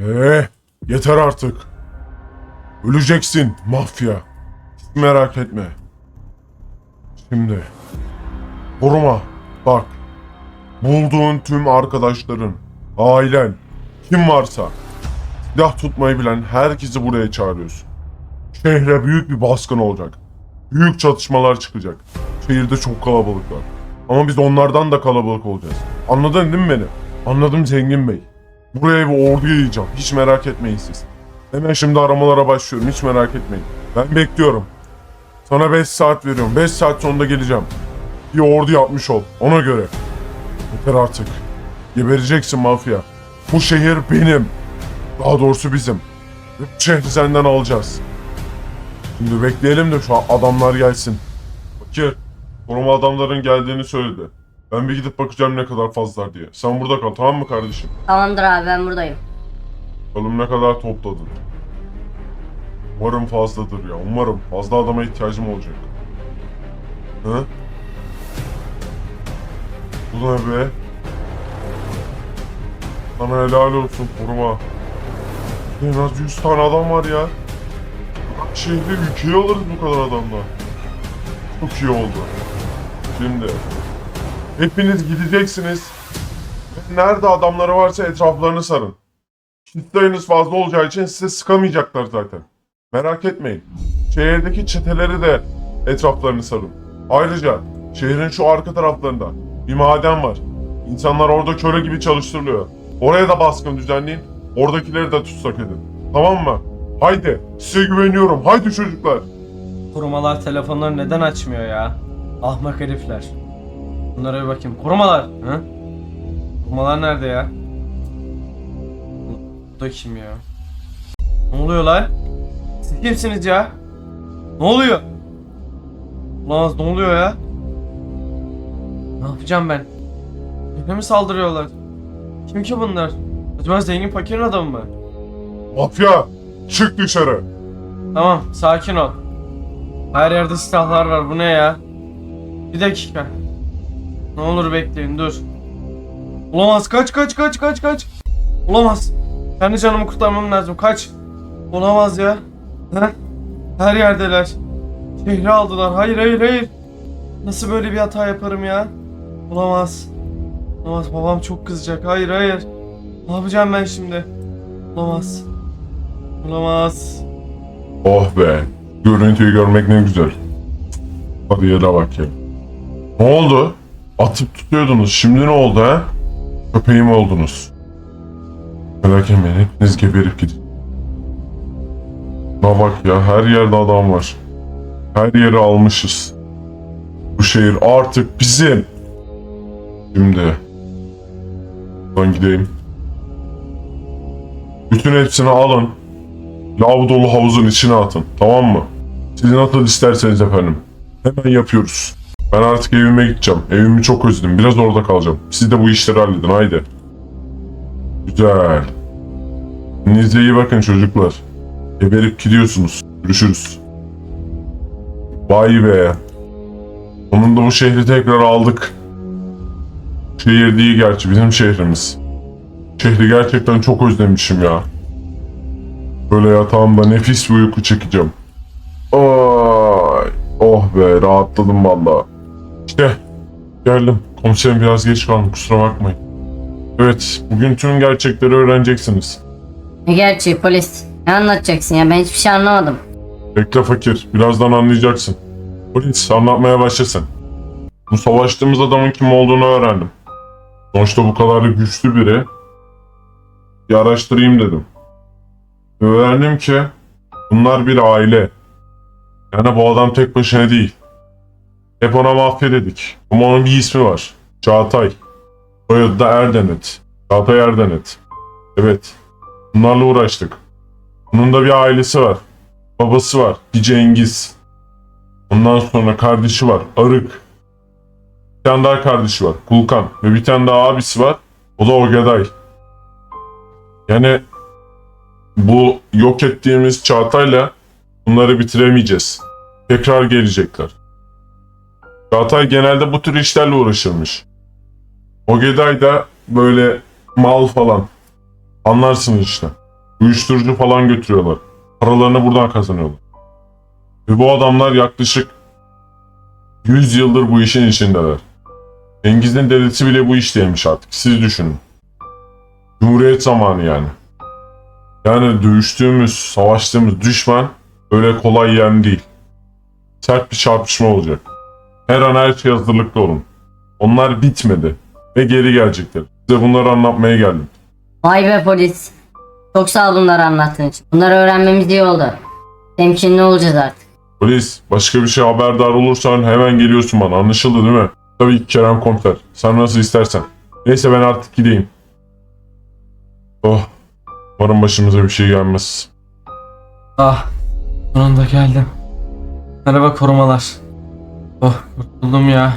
Ee, yeter artık. Öleceksin mafya. Hiç merak etme. Şimdi. Koruma. Bak. Bulduğun tüm arkadaşların, ailen, kim varsa silah tutmayı bilen herkesi buraya çağırıyorsun. Şehre büyük bir baskın olacak. Büyük çatışmalar çıkacak. Şehirde çok kalabalık var. Ama biz onlardan da kalabalık olacağız. Anladın değil mi beni? Anladım Zengin Bey. Buraya bir ordu yayacağım. Hiç merak etmeyin siz. Hemen şimdi aramalara başlıyorum. Hiç merak etmeyin. Ben bekliyorum. Sana 5 saat veriyorum. 5 saat sonunda geleceğim. Bir ordu yapmış ol. Ona göre. Yeter artık. Gebereceksin mafya. Bu şehir benim. Daha doğrusu bizim. Şehri senden alacağız. Şimdi bekleyelim de şu adamlar gelsin. Fakir. Koruma adamların geldiğini söyledi. Ben bir gidip bakacağım ne kadar fazlalar diye. Sen burada kal tamam mı kardeşim? Tamamdır abi ben buradayım. Bakalım ne kadar topladın. Umarım fazladır ya. Umarım. Fazla adama ihtiyacım olacak. Hı? Bu ne be? Sana helal olsun koruma. En az 100 tane adam var ya. Şehri ülkeye alırız bu kadar adamla. Çok iyi oldu. Şimdi hepiniz gideceksiniz. Nerede adamları varsa etraflarını sarın. Kitleniz fazla olacağı için size sıkamayacaklar zaten. Merak etmeyin. Şehirdeki çeteleri de etraflarını sarın. Ayrıca şehrin şu arka taraflarında bir maden var. İnsanlar orada köle gibi çalıştırılıyor. Oraya da baskın düzenleyin. Oradakileri de tutsak edin. Tamam mı? Haydi. Size güveniyorum. Haydi çocuklar. Korumalar telefonları neden açmıyor ya? Ahmak herifler. Bunlara bir bakayım. Korumalar! Hı? Korumalar nerede ya? Bu da kim ya? Ne oluyor lan? Siz kimsiniz ya? Ne oluyor? Ulan ne oluyor ya? Ne yapacağım ben? Bize mi saldırıyorlar? Kim ki bunlar? Acaba zengin fakirin adamı mı? Mafya. Çık dışarı. Tamam, sakin ol. Her yerde silahlar var. Bu ne ya? Bir dakika. Ne olur bekleyin, dur. Olamaz. Kaç, kaç, kaç, kaç, kaç. Olamaz. Kendi canımı kurtarmam lazım. Kaç. Olamaz ya. He? Her yerdeler. Şehri aldılar. Hayır, hayır, hayır. Nasıl böyle bir hata yaparım ya? Olamaz. Olamaz. Babam çok kızacak. Hayır, hayır. Ne yapacağım ben şimdi? Olamaz. Olamaz. Oh be. Görüntüyü görmek ne güzel. Hadi yere bak ya. Ne oldu? Atıp tutuyordunuz. Şimdi ne oldu ha? Köpeğim oldunuz. Merak etmeyin. Hepiniz geberip gidin. Buna bak ya. Her yerde adam var. Her yeri almışız. Bu şehir artık bizim. Şimdi. Ben gideyim. Bütün hepsini alın. Lav dolu havuzun içine atın. Tamam mı? Siz nasıl isterseniz efendim. Hemen yapıyoruz. Ben artık evime gideceğim. Evimi çok özledim. Biraz orada kalacağım. Siz de bu işleri halledin. Haydi. Güzel. Kendinize iyi bakın çocuklar. Geberip gidiyorsunuz. Görüşürüz. Vay be. Sonunda bu şehri tekrar aldık. Şehir değil gerçi bizim şehrimiz. Şehri gerçekten çok özlemişim ya. Böyle yatağımda nefis bir uyku çekeceğim. Ay, oh be rahatladım valla. İşte geldim. Komiserim biraz geç kaldım kusura bakmayın. Evet bugün tüm gerçekleri öğreneceksiniz. Ne gerçeği polis? Ne anlatacaksın ya ben hiçbir şey anlamadım. Bekle fakir birazdan anlayacaksın. Polis anlatmaya başlasın. Bu savaştığımız adamın kim olduğunu öğrendim. Sonuçta bu kadar güçlü biri. Bir araştırayım dedim. Öğrendim ki bunlar bir aile. Yani bu adam tek başına değil. Hep ona mafya. Ama onun bir ismi var. Çağatay. Soyadı da Erdenet. Çağatay Erdenet. Evet. Bunlarla uğraştık. Bunun da bir ailesi var. Babası var. Bir Cengiz. Ondan sonra kardeşi var. Arık. Bir tane daha kardeşi var. Kulkan. Ve bir tane daha abisi var. O da Ogeday. Yani bu yok ettiğimiz Çağatay'la bunları bitiremeyeceğiz. Tekrar gelecekler. Çağatay genelde bu tür işlerle uğraşırmış. Ogeday da böyle mal falan. Anlarsınız işte. Uyuşturucu falan götürüyorlar. Paralarını buradan kazanıyorlar. Ve bu adamlar yaklaşık 100 yıldır bu işin içindeler. Cengiz'in dedesi bile bu işteymiş artık. Siz düşünün. Cumhuriyet zamanı yani. Yani dövüştüğümüz, savaştığımız düşman öyle kolay yem değil. Sert bir çarpışma olacak. Her an her şey hazırlıklı olun. Onlar bitmedi ve geri gelecekler. Size bunları anlatmaya geldim. Vay be polis. Çok sağ ol bunları anlattığın için. Bunları öğrenmemiz iyi oldu. Temkinli olacağız artık. Polis, başka bir şey haberdar olursan hemen geliyorsun bana. Anlaşıldı değil mi? Tabii ki Kerem Komiser. Sen nasıl istersen. Neyse ben artık gideyim. Oh. Umarım başımıza bir şey gelmez. Ah, sonunda geldim. Merhaba korumalar. Oh, kurtuldum ya.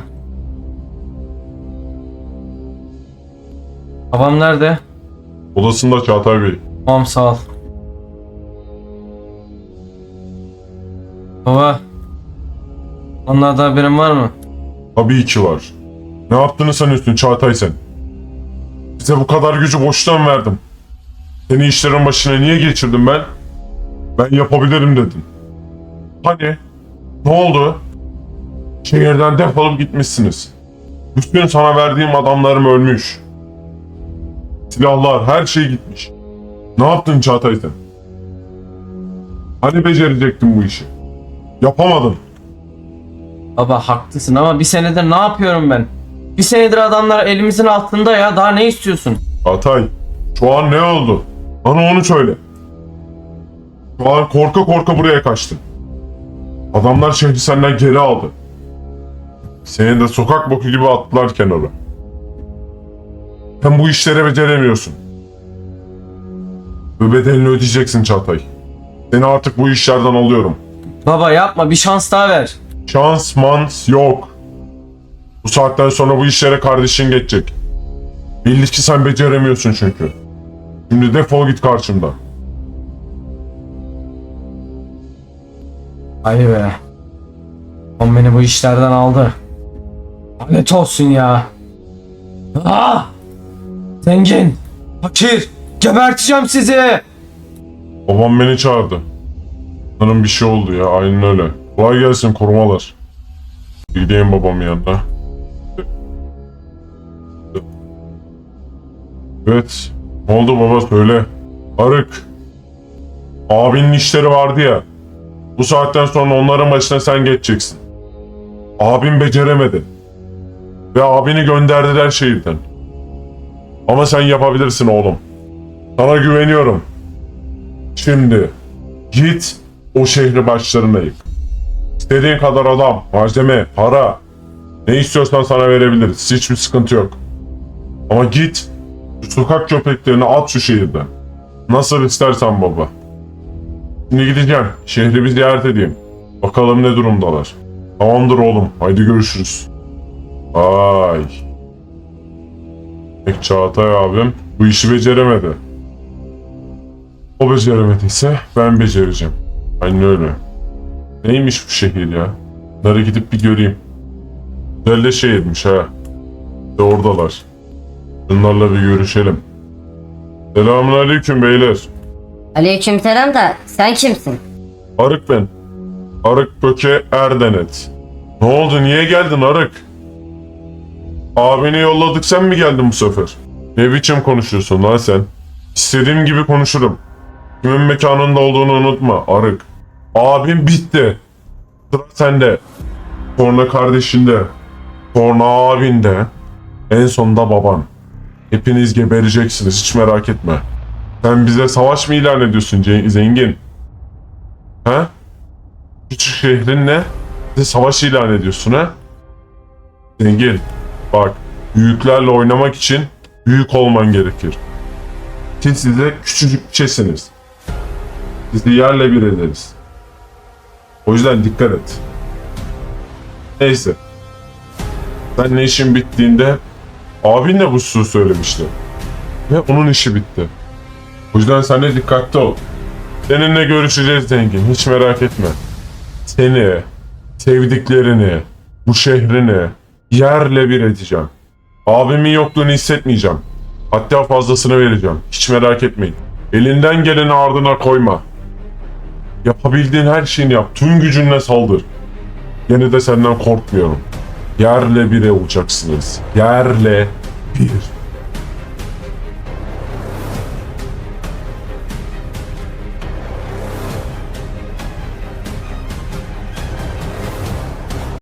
Babam nerede? Odasında Çağatay Bey. Tamam sağ ol. Baba. Onlardan haberin var mı? Tabii ki var. Ne yaptığını sanıyorsun Çağatay sen? Bize bu kadar gücü boştan verdim. Seni işlerin başına niye geçirdim ben? Ben yapabilirim dedin. Hani? Ne oldu? Şehirden defolup gitmişsiniz. Bütün sana verdiğim adamlarım ölmüş. Silahlar, her şey gitmiş. Ne yaptın Çağatay sen? Hani becerecektin bu işi? Yapamadın. Baba haklısın ama bir senedir ne yapıyorum ben? Bir senedir adamlar elimizin altında ya daha ne istiyorsun? Atay, şu an ne oldu? Bana onu söyle. Şu an korka korka buraya kaçtın. Adamlar şehri senden geri aldı. Seni de sokak boku gibi attılar kenara. Sen bu işleri beceremiyorsun. Ve bedelini ödeyeceksin Çağatay. Seni artık bu işlerden alıyorum. Baba yapma bir şans daha ver. Şans mans yok. Bu saatten sonra bu işlere kardeşin geçecek. Belli ki sen beceremiyorsun çünkü. Şimdi defol git karşımdan. Hadi be. On beni bu işlerden aldı. Lanet olsun ya. Ah! Zengin! Fakir! Geberteceğim sizi! Babam beni çağırdı. Sanırım bir şey oldu ya aynen öyle. Kolay gelsin korumalar. Gideyim babamın yanına. Evet. Ne oldu baba söyle. Arık. Abinin işleri vardı ya. Bu saatten sonra onların başına sen geçeceksin. Abim beceremedi. Ve abini gönderdiler şehirden. Ama sen yapabilirsin oğlum. Sana güveniyorum. Şimdi git o şehri başlarına yık. İstediğin kadar adam, malzeme, para ne istiyorsan sana verebiliriz. Hiçbir sıkıntı yok. Ama git şu sokak köpeklerini at şu şehirden. Nasıl istersen baba. Şimdi gideceğim. Şehri bir ziyaret edeyim. Bakalım ne durumdalar. Tamamdır oğlum. Haydi görüşürüz. Ay. Pek Çağatay abim bu işi beceremedi. O beceremediyse ben becereceğim. Aynen öyle. Neymiş bu şehir ya? Bunlara gidip bir göreyim. Güzel de şehirmiş ha. De oradalar. Bunlarla bir görüşelim. Selamun aleyküm beyler. Aleykümselam da sen kimsin? Arık ben. Arık Böke Erdenet. Ne oldu niye geldin Arık? Abini yolladık sen mi geldin bu sefer? Ne biçim konuşuyorsun lan sen? İstediğim gibi konuşurum. Kimin mekanında olduğunu unutma Arık. Abim bitti. Sıra sende. Sonra kardeşinde. Sonra abinde. En sonunda baban. Hepiniz gebereceksiniz hiç merak etme. Sen bize savaş mı ilan ediyorsun zengin? Ha? Küçük şehrin ne? Bize savaş ilan ediyorsun ha? Zengin. Bak, büyüklerle oynamak için büyük olman gerekir. Siz size küçücük bir şeysiniz. Sizi yerle bir ederiz. O yüzden dikkat et. Neyse. Sen ne işin bittiğinde abin de bu sözü söylemişti. Ve onun işi bitti. O yüzden sen de dikkatli ol. Seninle görüşeceğiz zengin. Hiç merak etme. Seni, sevdiklerini, bu şehrini yerle bir edeceğim. Abimin yokluğunu hissetmeyeceğim. Hatta fazlasını vereceğim. Hiç merak etmeyin. Elinden geleni ardına koyma. Yapabildiğin her şeyini yap. Tüm gücünle saldır. Yine de senden korkmuyorum. Yerle bir olacaksınız. Yerle bir.